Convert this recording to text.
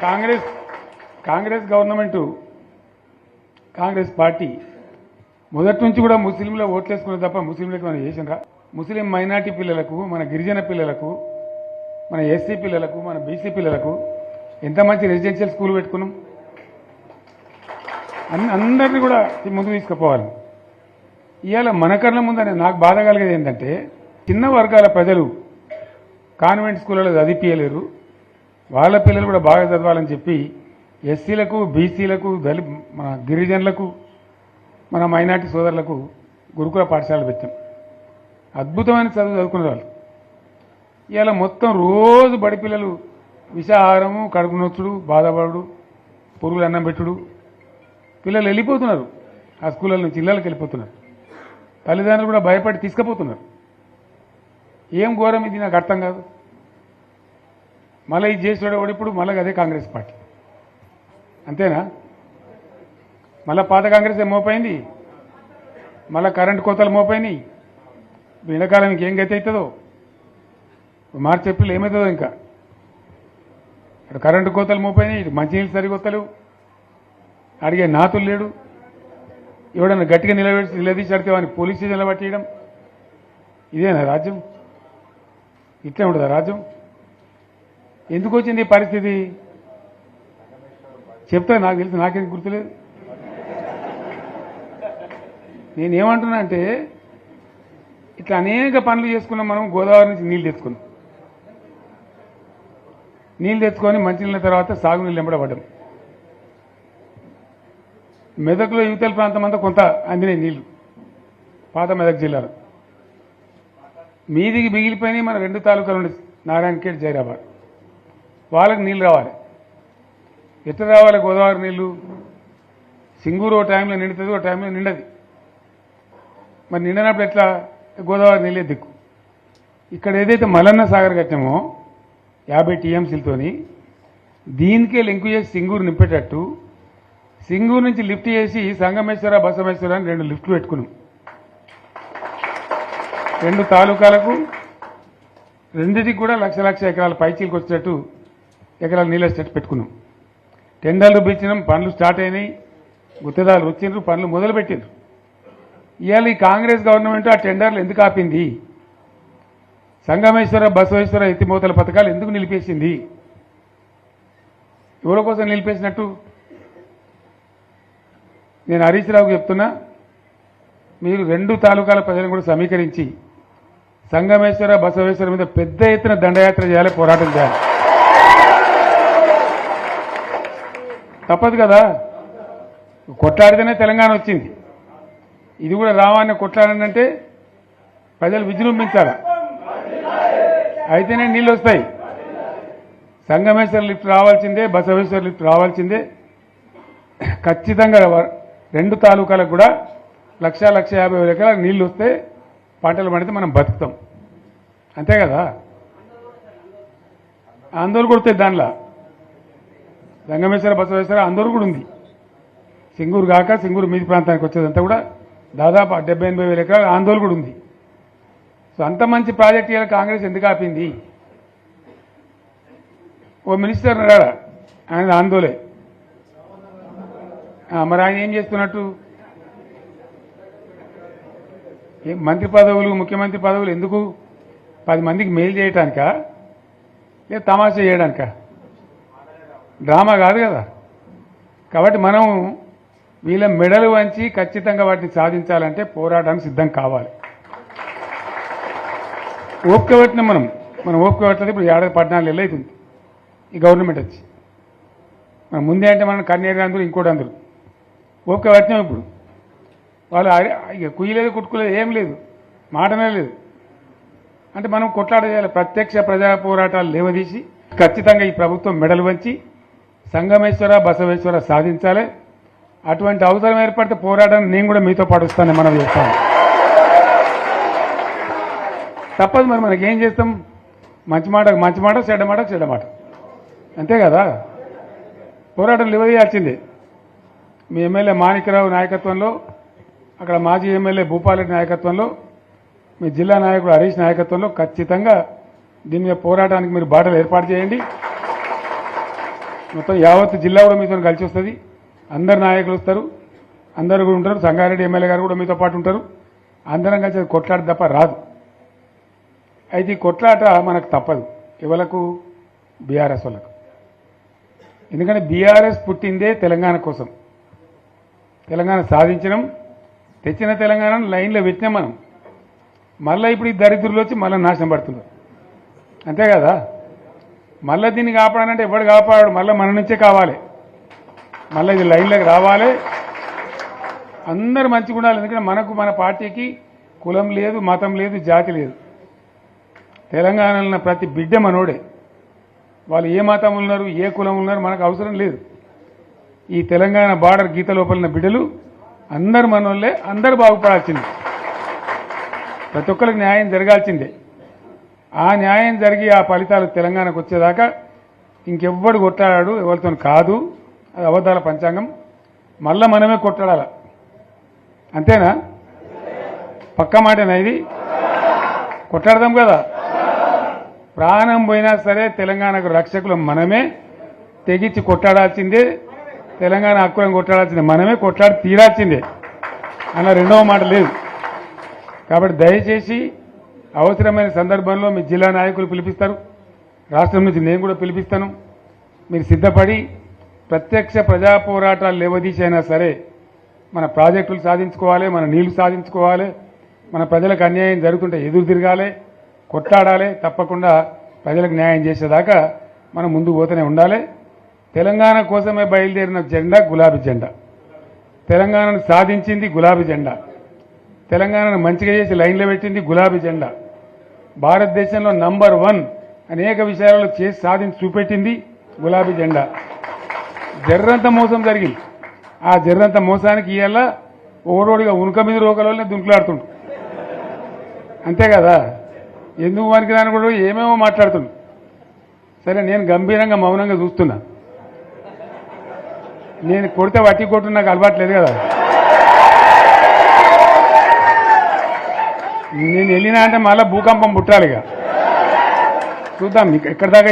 Congress Congress government Congress party మొదటి నుంచి కూడా ముస్లింల ఓట్లేసుకున్న తప్ప ముస్లింలకు మనం చేసినరా? ముస్లిం మైనార్టీ పిల్లలకు మన గిరిజన పిల్లలకు మన ఎస్సీ పిల్లలకు మన బీసీ పిల్లలకు ఎంత మంచి రెసిడెన్షియల్ స్కూల్ పెట్టుకున్నాం? అందరినీ కూడా ముందు తీసుకుపోవాలి. ఇవాళ మన కళ్ళ ముందనే నాకు బాధ కలిగేది ఏంటంటే చిన్న వర్గాల ప్రజలు కాన్వెంట్ స్కూళ్ళలో చదివిపించలేరు వాళ్ళ పిల్లలు కూడా బాగా చదవాలని చెప్పి ఎస్సీలకు బీసీలకు దళి మన గిరిజనులకు మన మైనార్టీ సోదరులకు గురుకుల పాఠశాలలు పెట్టాం. అద్భుతమైన చదువు చదువుకునే వాళ్ళు. ఇవాళ మొత్తం రోజు బడి పిల్లలు విషాహారము కడుపు నొచ్చుడు బాధపడు పురుగులు అన్నం పెట్టుడు. పిల్లలు వెళ్ళిపోతున్నారు. ఆ స్కూళ్ళ నుంచి ఇళ్ళకి వెళ్ళిపోతున్నారు. తల్లిదండ్రులు కూడా భయపడి తీసుకుపోతున్నారు. ఏం ఘోరం ఇది నాకు అర్థం కాదు. మళ్ళీ ఇది చేసాడు కూడా ఇప్పుడు మళ్ళీ అదే కాంగ్రెస్ పార్టీ. అంతేనా? మళ్ళీ పాత కాంగ్రెస్ ఏం మళ్ళీ కరెంటు కోతలు మోపోయినాయి ఎండాకాలం ఇంకేం గతి అవుతుందో? మార్చి ఏప్రిల్ ఏమవుతుందో ఇంకా? ఇక్కడ కరెంటు కోతలు మోపోయినాయి ఇటు మంచినీళ్ళు సరికొత్తలేవు అడిగే నాతులు లేడు. ఎవడన్నా గట్టిగా నిలబెట్టి నిలదీసి అడితే వాడిని పోలీస్ స్టేషన్లో పట్టేయడం ఇదేనా రాజ్యం? ఇట్లే ఉండదా రాజ్యం ఎందుకు వచ్చింది ఈ పరిస్థితి? చెప్తా నాకు తెలిసి నాకేం గుర్తులేదు. నేనేమంటున్నా అంటే ఇట్లా అనేక పనులు చేసుకున్నాం మనం గోదావరి నుంచి నీళ్ళు తెచ్చుకున్నాం. నీళ్ళు తెచ్చుకొని మంచినీళ్ళ తర్వాత సాగునీళ్ళు వెంబడబడ్డాం మెదక్లో యువతల ప్రాంతం అంతా కొంత అందినాయి నీళ్ళు పాత మెదక్ జిల్లాలో. మీదికి మిగిలిపోయినాయి మన రెండు తాలూకాలు ఉండే నారాయణఖేడ్ జైరాబాద్. వాళ్ళకి నీళ్ళు రావాలి. ఎట్లా రావాలి గోదావరి నీళ్ళు? సింగూరు ఓ టైంలో నిండుతుంది ఓ టైంలో నిండది. మరి నిండినప్పుడు ఎట్లా? గోదావరి నీళ్ళే దిక్కు. ఇక్కడ ఏదైతే మలన్న సాగర్ కట్టామో యాభై టీఎంసీలతోని దీనికే లింకు చేసి సింగూరు నింపేటట్టు సింగూరు నుంచి లిఫ్ట్ చేసి సంగమేశ్వర బసమేశ్వర అని రెండు లిఫ్ట్లు పెట్టుకున్నాం. రెండు తాలూకాలకు రెండిటికి కూడా లక్ష లక్ష ఎకరాల పైచీలకు వచ్చేటట్టు ఎకరాల నీళ్ళ సెట్ పెట్టుకున్నాం. టెండర్లు పిలిచినాం పనులు స్టార్ట్ అయినాయి. గుత్తదారులు వచ్చిండ్రు పనులు మొదలుపెట్టిండ్రు ఇవాళ ఈ కాంగ్రెస్ గవర్నమెంట్ ఆ టెండర్లు ఎందుకు ఆపింది? సంగమేశ్వర బసవేశ్వర ఎత్తిమోతల పథకాలు ఎందుకు నిలిపేసింది? ఎవరి కోసం నిలిపేసినట్టు? నేను హరీష్ రావుకు చెప్తున్నా మీరు రెండు తాలూకాల ప్రజలను కూడా సమీకరించి సంగమేశ్వర బసవేశ్వర మీద పెద్ద ఎత్తున దండయాత్ర చేయాలి పోరాటం చేయాలి. తప్పదు కదా? కొట్లాడితేనే తెలంగాణ వచ్చింది. ఇది కూడా రావాన్ని కొట్లాడంటే ప్రజలు విజృంభించాలి. అయితేనే నీళ్ళు వస్తాయి. సంగమేశ్వర లిఫ్ట్ రావాల్సిందే బసవేశ్వర లిఫ్ట్ రావాల్సిందే. ఖచ్చితంగా రెండు తాలూకాలకు కూడా లక్ష లక్ష యాభై వేల ఎకరాలకు నీళ్ళు వస్తే పంటలు పండితే మనం బతుకుతాం. అంతే కదా? ఆందోళన కొడుతుంది దానిలో. రంగమేశ్వర బసవేశ్వర ఆందోళన కూడా ఉంది. సింగూరు కాక సింగూరు మీది ప్రాంతానికి వచ్చేదంతా కూడా దాదాపు డెబ్బై ఎనభై వేల ఎకరాలు ఆందోళన కూడా ఉంది. సో అంత మంచి ప్రాజెక్ట్ ఇవాళ కాంగ్రెస్ ఎందుకు ఆపింది? ఓ మినిస్టర్ ఉన్నాడా? ఆయన ఆందోళే మరి ఆయన ఏం చేస్తున్నట్టు ఏ మంత్రి పదవులు ముఖ్యమంత్రి పదవులు ఎందుకు? పది మందికి మెయిల్ చేయటానికా? లేదా తమాషా చేయడానిక? డ్రామా కాదు కదా. కాబట్టి మనం వీళ్ళ మెడలు వంచి ఖచ్చితంగా వాటిని సాధించాలంటే పోరాటానికి సిద్ధం కావాలి. ఓపిక మనం మనం ఓపిక ఇప్పుడు ఏడాది పద్నాలుగు నెలలు అవుతుంది. ఈ గవర్నమెంట్ వచ్చి. మనం ముందే అంటే మనం కన్నేరు అందరూ ఇంకోటి అందరూ. ఓపిక ఇప్పుడు. వాళ్ళు ఇక కుయ్యలేదు కుట్టుకోలేదు ఏం లేదు. మాటనే లేదు. అంటే మనం కొట్లాడ చేయాలి. ప్రత్యక్ష ప్రజా పోరాటాలు లేవదీసి ఖచ్చితంగా ఈ ప్రభుత్వం మెడలు వంచి సంగమేశ్వర బసవేశ్వర సాధించాలి. అటువంటి అవసరం ఏర్పడితే పోరాటాన్ని నేను కూడా మీతో పాటు వస్తానని మనం చేస్తాను. తప్పదు మరి మనకి ఏం చేస్తాం? మంచి మాట మంచి మాట చెడ్డ మాట చెడ్డ మాట. అంతే కదా? పోరాటం లేవదీయాల్సిందే. మీ ఎమ్మెల్యే మాణిక్యరావు నాయకత్వంలో అక్కడ మాజీ ఎమ్మెల్యే భూపాలరెడ్డి నాయకత్వంలో మీ జిల్లా నాయకుడు హరీష్ నాయకత్వంలో ఖచ్చితంగా దీని మీద పోరాటానికి మీరు బాటలు ఏర్పాటు చేయండి. మొత్తం యావత్ జిల్లా కూడా మీతో కలిసి వస్తుంది. అందరు నాయకులు వస్తారు. అందరు కూడా ఉంటారు. సంగారెడ్డి ఎమ్మెల్యే గారు కూడా మీతో పాటు ఉంటారు. అందరం కలిసి కొట్లాట తప్ప రాదు. అయితే ఈ కొట్లాట మనకు తప్పదు. ఎవలకు? బీఆర్ఎస్ వాళ్ళకు. ఎందుకంటే బీఆర్ఎస్ పుట్టిందే తెలంగాణ కోసం. తెలంగాణ సాధించడం తెచ్చిన తెలంగాణను లైన్లో పెట్టినాం మనం. మళ్ళీ ఇప్పుడు ఈ దరిద్రులు వచ్చి మళ్ళీ నాశనం పడుతున్నారు. అంతే కదా? మళ్ళీ దీన్ని కాపాడాలంటే ఎవడు కాపాడు మళ్ళీ మన నుంచే కావాలి. మళ్ళీ ఇది లైన్లోకి రావాలి. అందరు మంచిగా ఉండాలి. ఎందుకంటే మనకు మన పార్టీకి కులం లేదు మతం లేదు జాతి లేదు. తెలంగాణలో ఉన్న ప్రతి బిడ్డ మనోడే. వాళ్ళు ఏ మతం ఉన్నారు ఏ కులం ఉన్నారు మనకు అవసరం లేదు. ఈ తెలంగాణ బార్డర్ గీత లోపలిన బిడ్డలు అందరు మనోళ్ళే అందరు బాగుపడాల్సిందే. ప్రతి ఒక్కరికి న్యాయం జరగాల్సిందే. ఆ న్యాయం జరిగి ఆ ఫలితాలు తెలంగాణకు వచ్చేదాకా ఇంకెవ్వడు కొట్లాడాడు ఎవరితో కాదు. అది అబద్ధాల పంచాంగం. మళ్ళా మనమే కొట్లాడాల. అంతేనా? పక్క మాటేనా ఇది? కొట్లాడదాం కదా. ప్రాణం పోయినా సరే తెలంగాణకు రక్షకులు మనమే. తెగించి కొట్లాడాల్సిందే. తెలంగాణ హక్కులను కొట్లాడాల్సిందే. మనమే కొట్లాడి తీరాల్సిందే. అన్న రెండవ మాట లేదు. కాబట్టి దయచేసి అవసరమైన సందర్భంలో మీ జిల్లా నాయకులు పిలిపిస్తారు. రాష్ట్రం నుంచి నేను కూడా పిలిపిస్తాను. మీరు సిద్ధపడి ప్రత్యక్ష ప్రజా పోరాటాలు లేవదీసైనా సరే మన ప్రాజెక్టులు సాధించుకోవాలి మన నీళ్ళు సాధించుకోవాలి మన ప్రజలకు అన్యాయం జరుగుతుంటే ఎదురు తిరగాలి కొట్లాడాలి తప్పకుండా ప్రజలకు న్యాయం చేసేదాకా మనం ముందు పోతూనే ఉండాలి. తెలంగాణ కోసమే బయలుదేరిన జెండా గులాబీ జెండా. తెలంగాణను సాధించింది గులాబీ జెండా. తెలంగాణను మంచిగా చేసి లైన్లో పెట్టింది గులాబీ జెండా. భారతదేశంలో నంబర్ వన్ అనేక విషయాలలో చేసి సాధించి చూపెట్టింది గులాబీ జెండా. జర్రంత మోసం జరిగింది. ఆ జర్రంత మోసానికి ఇవాళ ఓడోడిగా ఉనుక మీద రోగలనే దుంకులాడుతుండు. అంతే కదా? ఎందుకు వానికి దాని కూడా ఏమేమో మాట్లాడుతుండు. సరే నేను గంభీరంగా మౌనంగా చూస్తున్నా. నేను కొడితే వట్టి కొట్టు నాకు అలవాట్లేదు కదా. నేను వెళ్ళినా అంటే మళ్ళీ భూకంపం పుట్టాలిగా. చూద్దాం ఎక్కడ దాకా